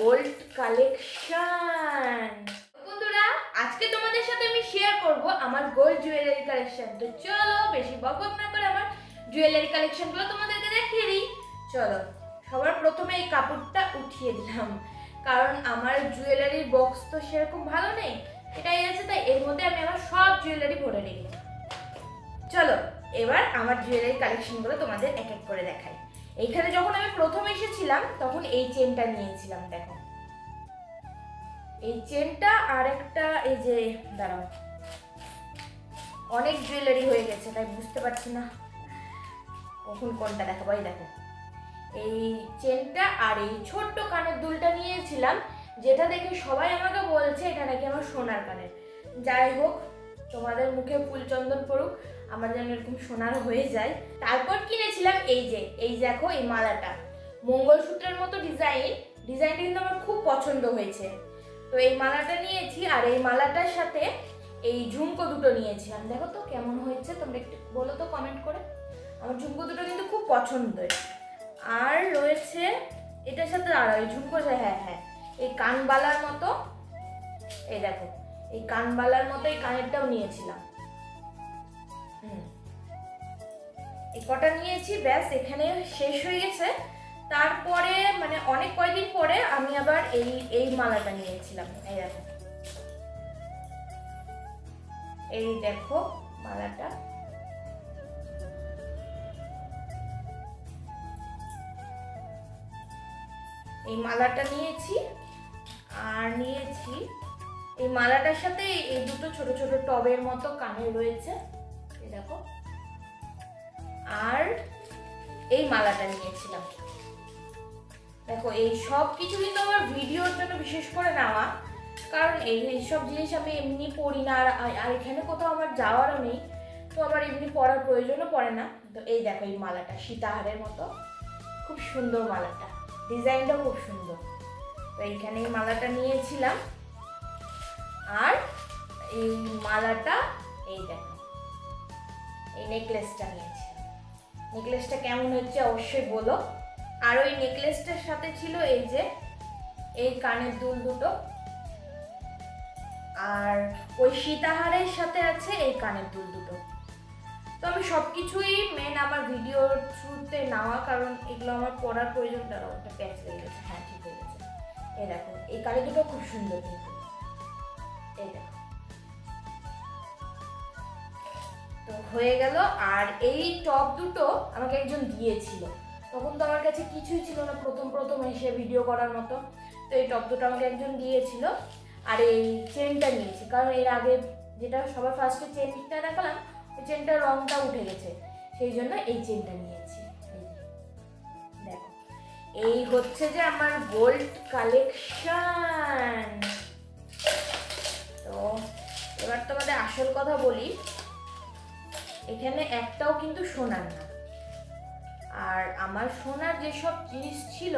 Gold collection বন্ধুরা, আজকে তোমাদের সাথে আমি শেয়ার করব আমার গোল্ড জুয়েলারি কালেকশন তো চলো, বেশি বকবক না করে আমার জুয়েলারি কালেকশনগুলো তোমাদেরকে দেখিয়ে দিই। চলো, সবার প্রথমে এই কাপড়টা উঠিয়ে দিলাম। কারণ আমার জুয়েলারির বক্স তো সেরকম ভালো নেই এটাই আছে, তাই এর মধ্যে আমি আমার সব জুয়েলারি ভরে রেখেছি চলো, এবার আমার জুয়েলারি কালেকশনগুলো তোমাদের এক এক করে দেখাই। এইখানে যখন আমি প্রথম এসেছিলাম, তখন এই চেনটা নিয়েছিলাম, দেখো। এই চেনটা আর একটা এই যে, দাঁড়াও। অনেক জুয়েলারি হয়ে গেছে, তাই বুঝতে পারছি না। কখন কোনটা দেখাবো, এই দেখো। এই চেনটা আর এই ছোট্ট কানের দুলটা নিয়েছিলাম, যেটা দেখে সবাই আমাকে বলছে, এটা নাকি আমার সোনার কানের। যাই হোক, তোমাদের মুখে ফুলচন্দন পড়ুক আমার যেন এরকম সোনার হয়ে যায়। তারপর কিনেছিলাম এই যে, এই দেখো এই মালাটা। মঙ্গলসূত্রের মতো ডিজাইন ডিজাইনটা কিন্তু আমার খুব পছন্দ হয়েছে। তো এই মালাটা নিয়েছি আর এই মালাটার সাথে এই ঝুমকো দুটো নিয়েছিলাম দেখো তো কেমন হয়েছে, তোমরা একটু বলো তো কমেন্ট করে। আমার ঝুমকো দুটো কিন্তু খুব পছন্দের। আর রয়েছে এটার সাথে আর ওই ঝুমকো হ্যাঁ হ্যাঁ এই কানবালার মতো। এই দেখো, এই কানবালার মতো এই কানেরটাও নিয়েছিলাম। এই কটা নিয়েছি, ব্যাস, এখানে শেষ হয়ে গেছে। তারপরে মানে অনেক কয়দিন পরে আমি আবার এই এই মালাটা নিয়েছিলাম। এই দেখো। এই দেখো মালাটা। এই মালাটা নিয়েছি। আর নিয়েছি এই মালাটার সাথে এই দুটো ছোট ছোট টবের মতো কানে রয়েছে। দেখো। আর এই মালাটা নিয়েছিলাম। দেখো, এই সব কিছু কিন্তু আমার ভিডিওর জন্য বিশেষ করে নেওয়া। কারণ এই এইসব জিনিস আমি এমনি পড়ি না, আর আর এখানে কোথাও আমার যাওয়ারও নেই, তো আমার এমনি পড়ার প্রয়োজনও পড়ে না। তো এই দেখো, এই মালাটা, সীতাহারের মতো। খুব সুন্দর মালাটা, ডিজাইনটাও খুব সুন্দর। তো এইখানে এই মালাটা নিয়েছিলাম। আর এই মালাটা, এই দেখো এই নেকলেসটা নিয়েছিলাম নেকলেসটা কেমন হচ্ছে অবশ্যই বলো। আর ওই নেকলেসটার সাথে ছিল এই যে, এই কানের দুল দুটো। আর ওই সীতাহারের সাথে আছে এই কানের দুল দুটো। তো আমি সব কিছুই মেন আমার ভিডিওর থ্রুতে নেওয়া, কারণ এগুলো আমার পড়ার প্রয়োজন দাঁড়াও একটা প্যাচ লেগে গেছে। হ্যাঁ ঠিক হয়ে গেছে। এই দেখো, এই কালি দুটো খুব সুন্দর কিন্তু। এই দেখো। হয়ে গেল, আর এই টপ দুটো আমাকে একজন দিয়েছিল। তখন তো আমার কাছে কিছুই ছিল না, প্রথম প্রথম এসে ভিডিও করার মতো। তো এই টপ দুটো আমাকে একজন দিয়েছিল, আর এই চেনটা নিয়েছি। কারণ এর আগে যেটা সবার ফার্স্টে চেনটা দেখালাম, ওই চেনটার রংটা উঠে গেছে। সেই জন্য এই চেনটা নিয়েছি। দেখো, এই হচ্ছে যে আমার গোল্ড কালেকশন তো এবার তোমাদের আসল কথা বলি। এখানে একটাও কিন্তু সোনার না। আর আমার সোনার যেসব জিনিস ছিল,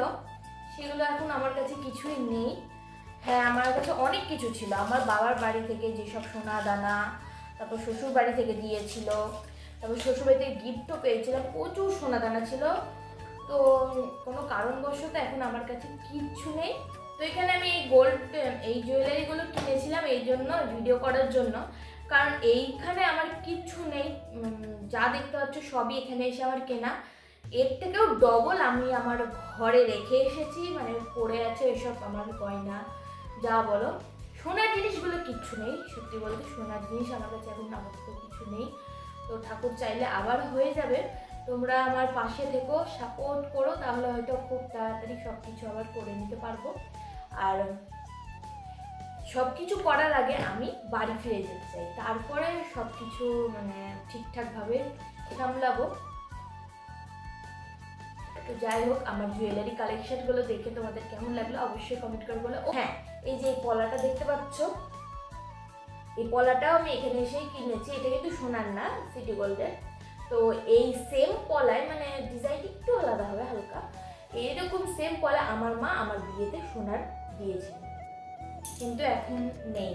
সেগুলো এখন আমার কাছে কিছুই নেই। হ্যাঁ আমার কাছে অনেক কিছু ছিল। আমার বাবার বাড়ি থেকে যেসব সোনা দানা, তারপর শ্বশুর বাড়ি থেকে দিয়েছিল, তারপর শ্বশুর বাড়ি থেকে গিফটও পেয়েছিলাম, প্রচুর সোনা দানা ছিল। তো কোনো কারণবশত এখন আমার কাছে কিচ্ছু নেই। তো এখানে আমি এই গোল্ড এই জুয়েলারিগুলো কিনেছিলাম এই জন্য ভিডিও করার জন্য। কারণ এইখানে আমার কিচ্ছু নেই যা দেখতে পাচ্ছ সবই এখানে এসে আমার কেনা। এর থেকেও ডবল আমি আমার ঘরে রেখে এসেছি মানে পড়ে আছে এসব আমার গয়না, যা বলো। সোনার জিনিসগুলো কিচ্ছু নেই, সত্যি বলতে সোনার জিনিস আমার কাছে এখন আপাতত কিছু নেই। তো ঠাকুর চাইলে আবার হয়ে যাবে। তোমরা আমার পাশে থেকো সাপোর্ট করো, তাহলে হয়তো খুব তাড়াতাড়ি সব কিছু আবার করে নিতে পারব। আর সব কিছু করার আগে আমি বাড়ি ফিরে যেতে চাই। তারপরে সব কিছু মানে ঠিকঠাকভাবে সামলাবো। তো যাই হোক, আমার জুয়েলারি কালেকশনগুলো দেখে তোমাদের কেমন লাগল অবশ্যই কমেন্ট করে বলো। হ্যাঁ এই যে এই পলাটা দেখতে পাচ্ছ? এই পলাটাও আমি এখানে এসেই কিনেছি। এটা কিন্তু সোনার না সিটি গোল্ডের তো এই সেম পলায় মানে ডিজাইন একটু আলাদা হবে হালকা। এইরকম সেম পলা আমার মা আমার বিয়েতে সোনার দিয়েছিল কিন্তু এখন নেই